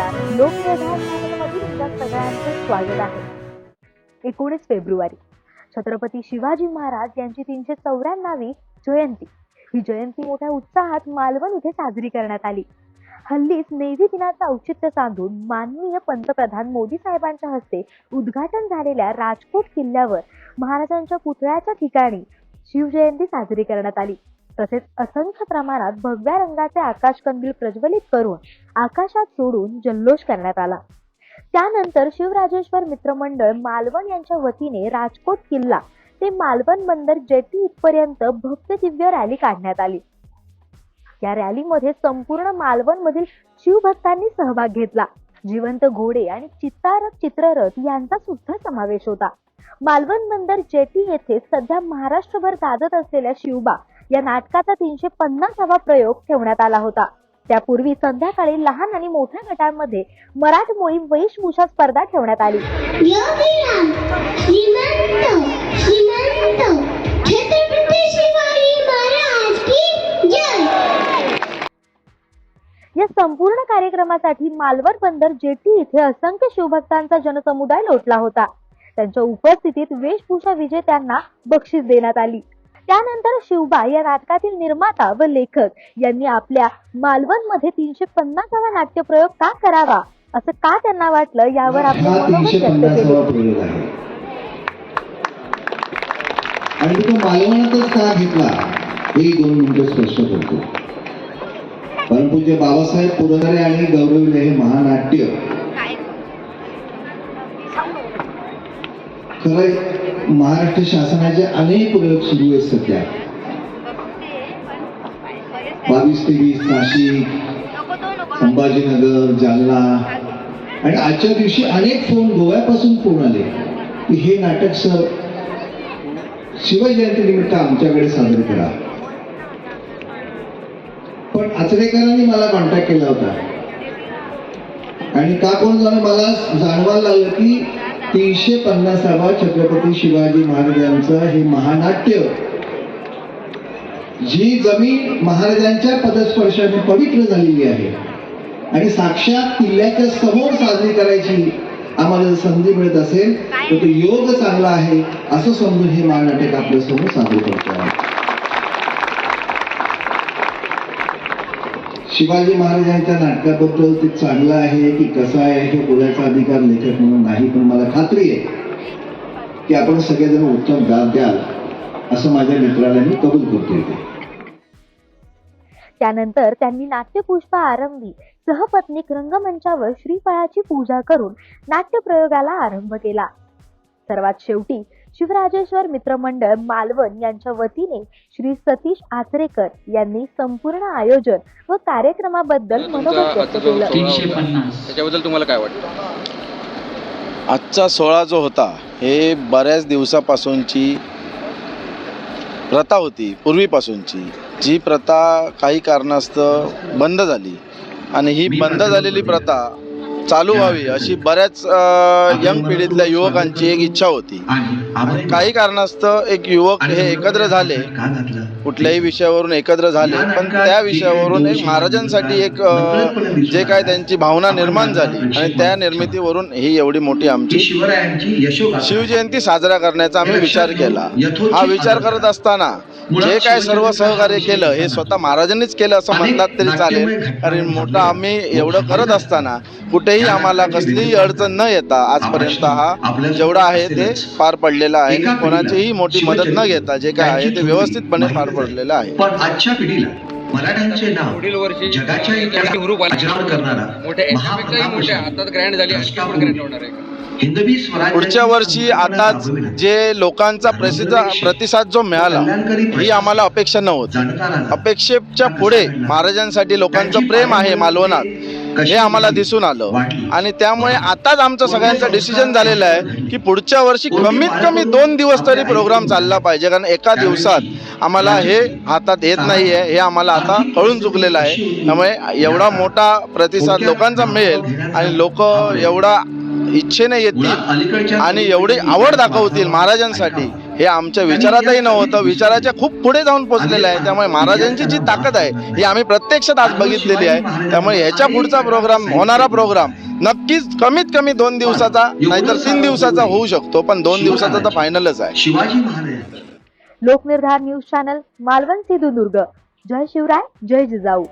नमस्कार लोकप्रधान चॅनलमधील तुमच्या सगळ्यांचं स्वागत आहे. एकोणीस फेब्रुवारी. छत्रपती शिवाजी महाराज यांची तीनशे चौऱ्याण्णवी जयंती. ही जयंती मोठ्या उत्साहात मालवण इथे साजरी करण्यात आली. हल्लीच नेव्ही दिनाचं औचित्य साधून माननीय पंतप्रधान मोदी साहेबांच्या हस्ते उद्घाटन झालेल्या राजकोट किल्ल्यावर महाराजांच्या पुतळ्याच्या ठिकाणी शिवजयंती साजरी करण्यात आली. तसेच असंख्य प्रमाणात भगव्या रंगाचे आकाशकंदील प्रज्वलित करून आकाशात सोडून जल्लोष करण्यात आला. त्यानंतर शिवराजेश्वर मित्रमंडळ मालवण यांच्या वतीने राजकोट किल्ला ते मालवण बंदर जेटी इथपर्यंत भव्य दिव्य रॅली काढण्यात आली. या रॅलीमध्ये संपूर्ण मालवण मधील शिवभक्तांनी सहभाग घेतला. जिवंत घोडे आणि चित्तारथ चित्ररथ यांचा सुद्धा समावेश होता. मालवण बंदर जेटी येथे सध्या महाराष्ट्रभर गाजत असलेल्या शिवबा या नाटकाचा तीनशे पन्नासावा प्रयोग ठेवण्यात आला होता. त्यापूर्वी संध्याकाळी लहान आणि मोठ्या गटांमध्ये मराठमोळी वेशभूषा स्पर्धा ठेवण्यात आली. या संपूर्ण कार्यक्रमासाठी मालवण बंदर जेटी इथे असंख्य शिवभक्तांचा जनसमुदाय लोटला होता. त्यांच्या उपस्थितीत वेशभूषा विजेत्यांना बक्षीस देण्यात आली. त्यानंतर शिवबा या नाटकातील निर्माता व लेखक यांनी आपल्या मालवणमध्ये तीनशे पन्नासावा नाट्यप्रयोग का करावा? असं का त्यांना वाटलं यावर आहे. आणि तो मालवणातच का घेतला हे दोन मिनिटं स्पष्ट करतो. परंतु बाबासाहेब पुरंदरे आणि गौरवले हे महानाट्य खरं महाराष्ट्र शासनाचे अनेक प्रयोग सुरू आहेत सध्या. बावीस तेवीस नाशिक संभाजीनगर जालना. आणि आजच्या दिवशी अनेक फोन गोव्यापासून फोन आले की हे नाटक सर शिवजयंती निमित्त आमच्याकडे सादर करा. पण आचरेकरांनी मला कॉन्टॅक्ट केला होता. आणि का कोण झालं मला जाणवायला लागलं की तीनशे पन्नासावा छत्रपती शिवाजी महाराजांचं हे महानाट्य. जी जमीन महाराजांच्या पदस्पर्शाने पवित्र झालेली आहे आणि साक्षात किल्ल्याच्या समोर साजरी करायची आम्हाला जर संधी मिळत असेल तर तो योग चांगला आहे असं समजून हे महानाटक आपल्यासमोर सादर करतो शिवाजी महाराजांच्या नाटकाबद्दल ते चांगलं आहे की कसं आहे हे बोलायचा अधिकार लेखक म्हणून नाही पण मला खात्री आहे की आपण सगळेजण उत्तम दाद द्याल असं माझ्या मित्राला मी कबूल करतो इथे त्यानंतर त्यांनी नाट्यपुष्प आरंभी सहपत्नीक रंगमंचावर श्रीफळाची पूजा करून नाट्यप्रयोगाला आरंभ केला. सर्वात शेवटी शिवराजेश्वर मित्रमंडळ मालवण यांच्या वतीने श्री सतीश आचरेकर यांनी संपूर्ण आयोजन व कार्यक्रमाबद्दल मनोगत व्यक्त केलं. तीनशे पन्नास. त्याच्याबद्दल तुम्हाला काय वाटतं? आजचा सोहळा जो होता हे बऱ्याच दिवसापासूनची प्रथा होती पूर्वीपासूनची. जी प्रथा काही कारणास्तव बंद झाली. आणि ही बंद झालेली प्रथा चालू व्हावी अशी बऱ्याच यंग पिढीतल्या युवकांची एक इच्छा होती. काही कारणास्तव एक युवक हे एकत्र झाले. कुठल्याही विषयावरून एकत्र झाले. पण त्या विषयावरून एक महाराजांसाठी एक जे काय त्यांची भावना निर्माण झाली. आणि त्या निर्मितीवरून ही एवढी मोठी आमची शिवजयंती साजरा करण्याचा आम्ही विचार केला. हा विचार करत असताना जे काय सर्व सहकार्य केलं हे स्वतः महाराजांनीच केलं असं म्हणतात तरी चालेल. कारण मोठं आम्ही एवढं करत असताना कुठे कुठेही आम्हाला कसलीही अडचण न येता आजपर्यंत हा जेवढा आहे ते पार पडलेला आहे. कोणाचीही मोठी मदत न घेता जे काय आहे ते व्यवस्थितपणे पार पडलेलं आहे. पण आजच्या पिढीला मराठ्यांचे नाव पुढील वर्षी जगाच्या मोठ्या आता ग्रँड झाली ग्रँड होणार आहे. पुढच्या वर्षी राबविण्यात जे लोकांचा प्रसिद्ध प्रतिसाद जो मिळाला ही आम्हाला अपेक्षा नव्हती. अपेक्षेच्या पुढे महाराजांसाठी लोकांचं प्रेम आहे मालवणात. हे आम्हाला दिसून आलं. आणि त्यामुळे आताच आमचं सगळ्यांचं डिसिजन झालेलं आहे की पुढच्या वर्षी कमीत कमी दोन दिवस तरी प्रोग्राम चालला पाहिजे. कारण एका दिवसात आम्हाला हे हातात येत नाही आहे हे आम्हाला आता कळून चुकलेलं आहे. त्यामुळे एवढा मोठा प्रतिसाद लोकांचा मिळेल आणि लोक एवढा इच्छेने येतील आणि एवढी आवड दाखवतील महाराजांसाठी. हे आमच्या विचारातही नव्हतं. विचाराच्या खूप पुढे जाऊन पोहोचलेलं आहे. त्यामुळे महाराजांची जी ताकद आहे ही आम्ही प्रत्यक्षात आज बघितलेली आहे. त्यामुळे ह्याच्या पुढचा प्रोग्राम होणारा प्रोग्राम नक्कीच कमीत कमी दोन दिवसाचा नाहीतर तीन दिवसाचा होऊ शकतो. पण दोन दिवसाचा तर फायनलच आहे. शिवाजी महाराज. लोकनिर्धार न्यूज चॅनल मालवण सिंधुदुर्ग जय शिवराय जय जिजाऊ.